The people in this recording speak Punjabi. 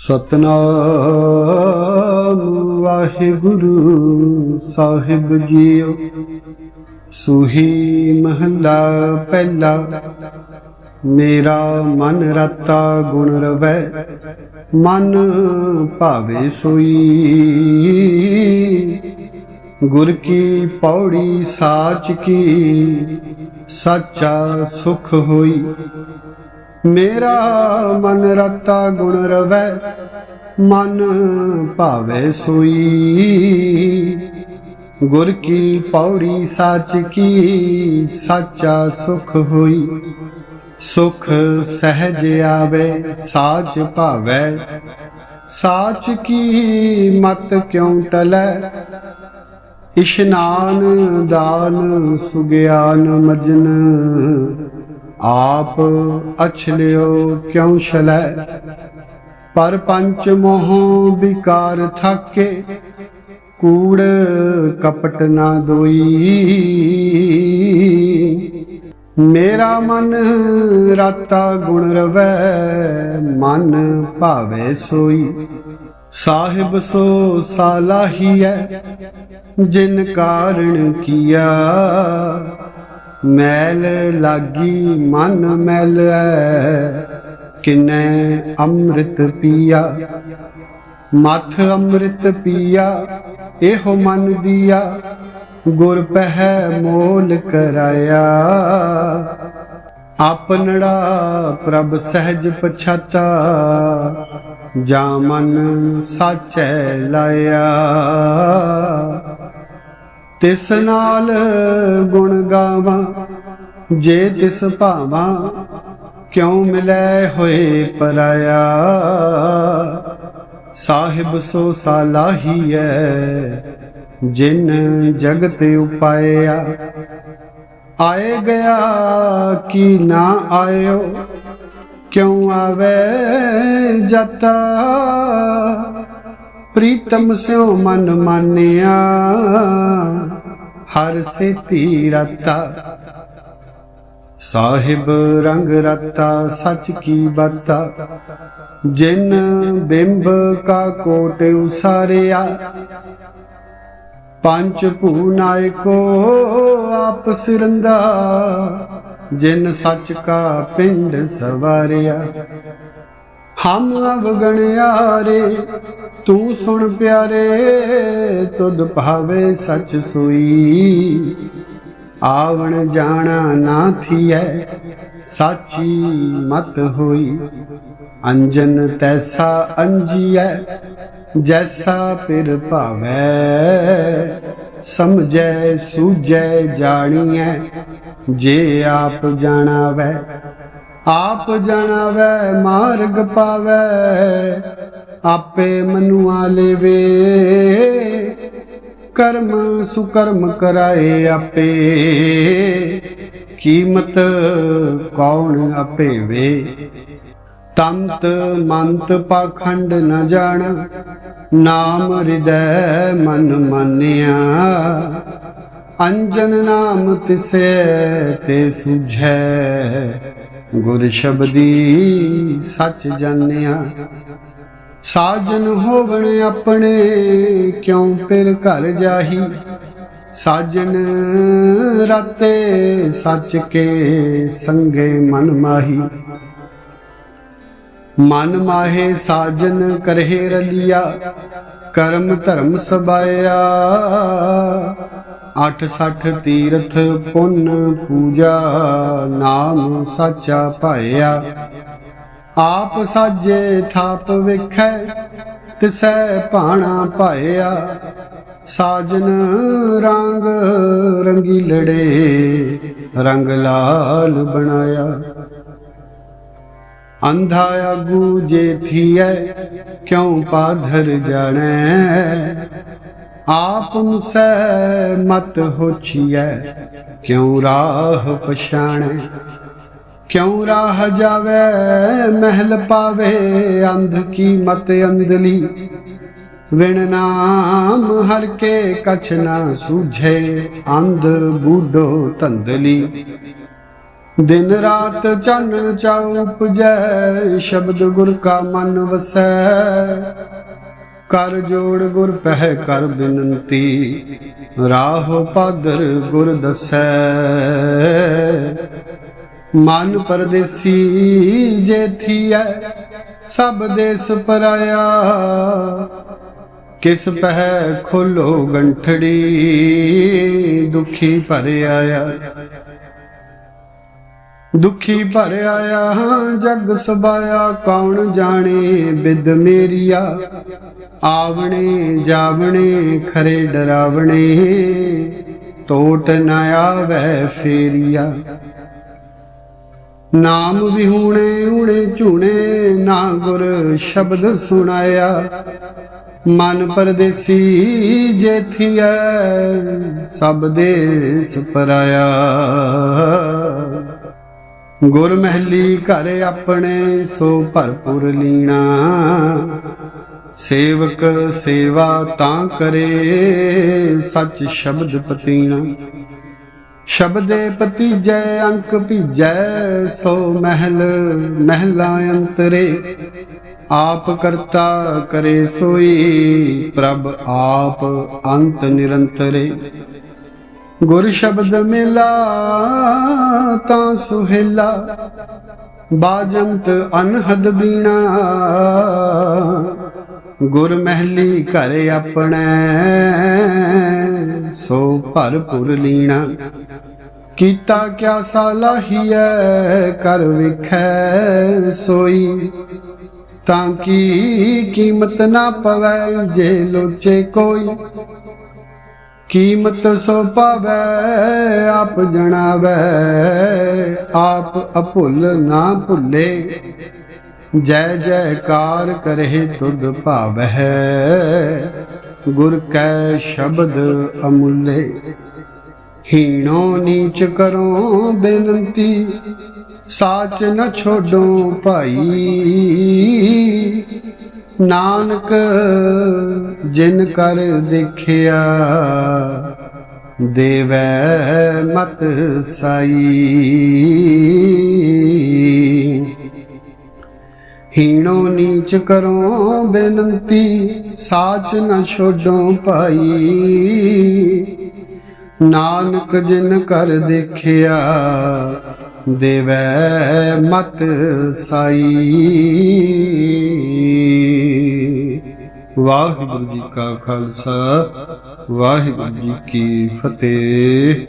ਸਤਨਾਮ ਵਾਹਿਗੁਰੂ ਸਾਹਿਬ ਜੀਓ। ਸੁਹੀ ਮਹਲਾ ਪਹਿਲਾ, ਮੇਰਾ ਮਨ ਰਤਾ ਗੁਣ ਰਵੈ, ਮਨ ਭਾਵੇ ਸੋਈ। ਗੁਰ ਕੀ ਪੌੜੀ ਸਾਚ ਕੀ, ਸੱਚਾ ਸੁਖ ਹੋਈ ਮੇਰਾ ਮਨ ਰਤਾ ਗੁਣ ਰਵੈ, ਮਨ ਭਾਵੇ ਸੋਈ। ਗੁਰ ਕੀ ਪੌੜੀ ਸਾਚ ਕੀ, ਸਾਚਾ ਸੁਖ ਹੋਈ। ਸੁਖ ਸਹਿਜ ਆਵੇ, ਸਾਚ ਭਾਵੈ। ਸਾਚ ਕੀ ਮਤ ਕਿਉ ਟਲੈ? ਇਸ਼ਨਾਨ ਦਾਨ ਸੁਗਿਆਨ ਮਜਨ। ਆਪ ਅਛਲਿਓ ਕਿਉ ਛਲੈ? ਪਰ ਪੰਚ ਮੋਹ ਵਿਕਾਰ ਥਾਕੇ, ਕੂੜ ਕਪਟ ਨਾ ਦੋਈ। ਮੇਰਾ ਮਨ ਰਾਤਾ ਗੁਣ ਰਵੈ, ਮਨ ਭਾਵੇ ਸੋਈ। ਸਾਹਿਬ ਸੋ ਸਾਲਾਹੀਐ, ਜਿਨ ਕਾਰਣ ਕੀਆ ਮੈਲ ਲਾਗੀ ਮਨ ਮੈਲੈ ਕਿਨੈ ਅੰਮ੍ਰਿਤ ਪੀਆ, ਮਥ ਅੰਮ੍ਰਿਤ ਪੀਆ, ਇਹੋ ਮਨ ਦੀਆ, ਗੁਰ ਪਹਿ ਮੋਲ ਕਰਾਇਆ। ਆਪਨੜਾ ਪ੍ਰਭ ਸਹਿਜ ਪਛਾਤਾ, ਜਾ ਮਨ ਸਾਚੈ ਲਾਇਆ। ਤਿਸ ਨਾਲ ਗੁਣ ਗਾਵਾਂ, ਜੇ ਤਿਸ ਭਾਵਾਂ ਕਿਉ ਮਿਲੈ ਹੋਏ ਪਰਾਇਆ? ਸਾਹਿਬ ਸੋ ਸਾਲਾਹੀਐ, ਜਿਨ ਜਗਤ ਉਪਾਇਆ। ਆਏ ਗਿਆ ਕੀ ਨਾ ਆਇਓ, ਕਿਉ ਆਵੇ ਜਤਾ ਪ੍ਰੀਤਮ ਸਿਉ ਮਨ ਮਾਨਿਆ, ਹਰ ਸੇਤੀ ਰਤਾ ਸਾਹਿਬ ਰੰਗ ਰਤਾ, ਸਚ ਕੀ ਬਤਾ। ਜਿਨ ਬਿੰਬ ਕਾ ਕੋਟ ਉਸਾਰਿਆ, ਪੰਜ ਭੂ ਨਾਇਕੋ ਆਪ ਸਿਰੰਦਾ। ਜਿਨ ਸੱਚ ਕਾ ਪਿੰਡ ਸਵਾਰਿਆ, ਹਮ ਅਵਗਣਿਆਰੇ ਤੂੰ ਸੁਣ ਪਿਆਰੇ, ਤੁਧ ਭਾਵੇ ਸੱਚ ਸੋਈ। ਆਵਣ ਜਾਣਾ ਨਾ ਥੀਐ, ਸਾਚੀ ਮਤ ਹੋਈ। ਅੰਜਨ ਤੈਸਾ ਅੰਜੀਐ, ਜੈਸਾ ਪਿਰ ਭਾਵੈ। ਸਮਝੈ, ਸੂਝੈ, ਜਾਣੀਐ, ਜੇ ਆਪ ਜਾਣਾਵੈ। ਆਪ ਜਾਣਾਵੈ, ਮਾਰਗ ਪਾਵੈ। ਆਪੇ ਮਨੁਆ ਲੇਵੇ। ਕਰਮ ਸੁਕਰਮ ਕਰਾਏ ਆਪੇ। ਕੀਮਤ ਕੌਣ ਆਪੇ ਵੇ ਤੰਤ ਮੰਤ ਪਾਖੰਡ ਨ ਜਾਣ। ਨਾਮ ਹਿਰਦੈ ਮਨ ਮੰਨਿਆ। ਅੰਜਨ ਨਾਮ ਤਿਸੈ ਤੇ ਸੁਝੈ। ਗੁਰ ਸ਼ਬਦੀ ਸੱਚ ਜਾਣਿਆ। ਸਾਜਨ ਹੋਵਣ ਆਪਣੇ, ਕਿਉਂ ਫਿਰ ਘਰ ਜਾਹੀ? ਸਾਜਨ ਰਾਤੇ ਸੱਚ ਕੇ ਸੰਗੇ ਮਨ ਮਾਹੀ। ਮਨ ਮਾਹੇ ਸਾਜਨ ਕਰਹਿ ਰਲਿਆ, ਕਰਮ ਧਰਮ ਸਬਾਇਆ। ਅਠ ਸਠ ਤੀਰਥ ਪੁੰਨ ਪੂਜਾ, ਨਾਮ ਸਾਚਾ ਭਾਇਆ। ਆਪ ਸਾਜੇ ਥਾਪ ਵੇਖੈ, ਤਿਸੈ ਭਾਣਾ ਪਾਇਆ ਸਾਜਨ ਰੰਗ ਰੰਗੀ ਲੜੇ, ਰੰਗ ਲਾਲ ਬਣਾਇਆ। ਅੰਧਾ ਆਗੂ ਜੇ ਥੀਐ, ਕਿਉ ਪਾਧਰ ਜਾਣੈ? ਆਪ ਸੈ ਮਤ ਹੋਛੀਐ, ਕਿਉ ਰਾਹ ਪਛਾਣੈ? ਕਿਉਂ ਰਾਹ ਜਾਵੇ? ਮਹਿਲ ਪਾਵੇ ਅੰਧ ਕੀ ਮਤ ਅੰਧਲੀ ਵਿਣ ਨਾਮ ਹਰ ਕੇ ਕਛ ਨਾ ਸੂਝੇ, ਅੰਧ ਬੂਢੋ ਧੰਦਲੀ। ਦਿਨ ਰਾਤ ਚੰਨ ਚਾਉ ਉਪਜੈ, ਸ਼ਬਦ ਗੁਰ ਕਾ ਮਨ ਵਸੈ। ਕਰ ਜੋੜ ਗੁਰ ਪਹਿ ਕਰ ਬਿਨੰਤੀ, ਰਾਹ ਪਾਦਰ ਗੁਰ ਦਸੈ। ਮਨ ਪਰਦੇਸੀ ਜੇ ਥੀਐ ਸਭ ਦੇਸ ਪਰਾਇਆ। ਕਿਸ ਪਹਿ ਖੋਲੋ ਗੰਠੜੀ, ਦੁਖੀ ਭਰ ਆਇਆ। ਦੁਖੀ ਭਰ ਆਇਆ, ਜਗ ਸਬਾਇਆ, ਕੌਣ ਜਾਣੇ ਬਿਦ ਮੇਰੀਆ? ਆਵਣੇ ਜਾਵਣੇ, ਖਰੇ ਡਰਾਵਣੇ, ਤੋਟ ਨਾ ਆਵੈ ਫੇਰੀਆ। ਨਾਮ ਵਿਹੂਣੇ ਊਣੇ ਝੂਣੇ, ਨਾ ਗੁਰ ਸ਼ਬਦ ਸੁਣਾਇਆ। ਮਨ ਪਰਦੇਸੀ ਜੇਥੀਐ ਸਭ ਦੇਸ ਪਰਾਇਆ। ਗੁਰ ਮਹਿਲੀ ਘਰ ਆਪਣੇ, ਸੋ ਭਰਪੂਰ ਲੀਣਾ। ਸੇਵਕ ਸੇਵਾ ਤਾਂ ਕਰੇ, ਸੱਚ ਸ਼ਬਦ ਪਤੀਣਾ। ਸ਼ਬਦੇ ਪਤੀਜੈ ਅੰਕ ਭੀਜੈ, ਸੋ ਮਹਿਲ, ਮਹਿਲਾ ਅੰਤਰੇ। ਆਪ ਕਰਤਾ ਕਰੇ ਸੋਈ, ਪ੍ਰਭ ਆਪ ਅੰਤ ਨਿਰੰਤਰੇ। ਗੁਰ ਸ਼ਬਦ ਮਿਲਾ ਤਾਂ ਸੁਹੇਲਾ, ਬਾਜੰਤ ਅਨਹਦ ਬੀਣਾ। ਗੁਰ ਮਹਿਲੀ ਘਰ ਆਪਣੇ, ਸੋ ਭਰਪੁਰ ਲੀਣਾ। ਕੀਤਾ ਕਿਆ ਸਾਲਾਹੀਐ, ਕਰ ਵਿਖੈ ਸੋਈ। ਤਾਂ ਕੀ ਕੀਮਤ ਨਾ ਪਵੈ ਜੇ ਲੋਚੇ ਕੋਈ? ਕੀਮਤ ਸੋ ਪਾਵੈ, ਆਪ ਜਣਾਵੈ, ਆਪ ਅਭੁੱਲ ਨਾ ਭੁੱਲੇ। ਜੈ ਜੈਕਾਰ ਕਰੇ ਤੁਧ ਭਾਵਹਿ, ਗੁਰ ਕੈ ਸ਼ਬਦ ਅਮੁੱਲੇ। ਹੀਣੋ ਨੀਚ ਕਰੋ ਬੇਨਤੀ, ਸਾਚ ਨ ਛੋਡੋ ਭਾਈ। ਨਾਨਕ, ਜਿਨ ਕਰ ਦੇਖਿਆ, ਦੇਵੈ ਮਤ ਸਾਈ। ਹੀਣੋ ਨੀਚ ਕਰੋ ਬੇਨੰਤੀ, ਸਾਚ ਨ ਛੋਡੋ ਭਾਈ। ਨਾਨਕ ਜਿਨ ਕਰ ਦੇਖਿਆ, ਦੇਵੈ ਮਤ ਸਾਈ। ਵਾਹਿਗੁਰੂ ਜੀ ਕਾ ਖਾਲਸਾ, ਵਾਹਿਗੁਰੂ ਜੀ ਕੀ ਫਤਿਹ।